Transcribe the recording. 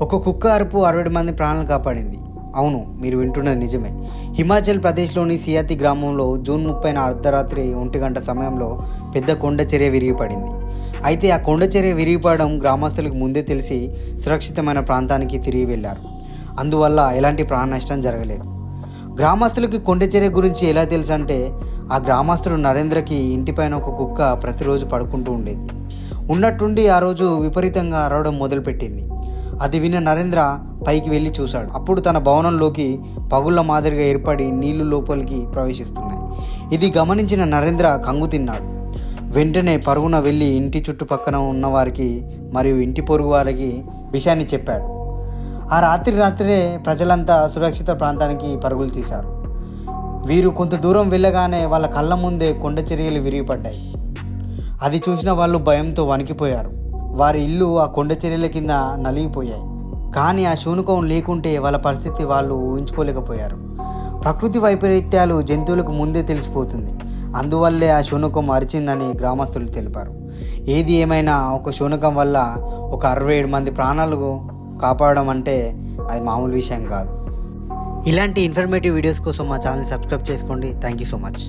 ఒక కుక్క అరుపు అరవై మంది ప్రాణాలు కాపాడింది. అవును మీరు వింటున్నది నిజమే. హిమాచల్ ప్రదేశ్లోని సియాతి గ్రామంలో జూన్ ముప్పైన అర్ధరాత్రి ఒంటి గంట సమయంలో పెద్ద కొండ చర్య విరిగిపడింది. అయితే ఆ కొండ చర్య విరిగిపడడం గ్రామస్తులకు ముందే తెలిసి సురక్షితమైన ప్రాంతానికి తిరిగి వెళ్ళారు. అందువల్ల ఎలాంటి ప్రాణ నష్టం జరగలేదు. గ్రామస్తులకి కొండ చర్య గురించి ఎలా తెలుసు అంటే ఆ గ్రామస్తుడు నరేంద్రకి ఇంటిపైన ఒక కుక్క ప్రతిరోజు పడుకుంటూ ఉండేది. ఉన్నట్టుండి ఆ రోజు విపరీతంగా అరవడం మొదలుపెట్టింది. అది విన్న నరేంద్ర పైకి వెళ్ళి చూశాడు. అప్పుడు తన భవనంలోకి పగుళ్ళ మాదిరిగా ఏర్పడి నీళ్ళు లోపలికి ప్రవేశిస్తున్నాయి. ఇది గమనించిన నరేంద్ర కంగు తిన్నాడు. వెంటనే పరుగున వెళ్ళి ఇంటి చుట్టుపక్కన ఉన్నవారికి మరియు ఇంటి పొరుగు వారికి విషయాన్ని చెప్పాడు. ఆ రాత్రి రాత్రే ప్రజలంతా సురక్షిత ప్రాంతానికి పరుగులు తీశారు. వీరు కొంత దూరం వెళ్ళగానే వాళ్ళ కళ్ళ ముందే కొండ చర్యలు విరిగిపడ్డాయి. అది చూసిన వాళ్ళు భయంతో వణికిపోయారు. వారి ఇల్లు ఆ కొండ చర్యల కింద నలిగిపోయాయి. కానీ ఆ శూనకం లేకుంటే వాళ్ళ పరిస్థితి వాళ్ళు ఊహించుకోలేకపోయారు. ప్రకృతి వైపరీత్యాలు జంతువులకు ముందే తెలిసిపోతుంది. అందువల్లే ఆ శూనకం అరిచిందని గ్రామస్తులు తెలిపారు. ఏది ఏమైనా ఒక శూనకం వల్ల ఒక అరవై ఏడు మంది ప్రాణాలు కాపాడడం అంటే అది మామూలు విషయం కాదు. ఇలాంటి ఇన్ఫర్మేటివ్ వీడియోస్ కోసం మా ఛానల్ సబ్స్క్రైబ్ చేసుకోండి. Thank you so much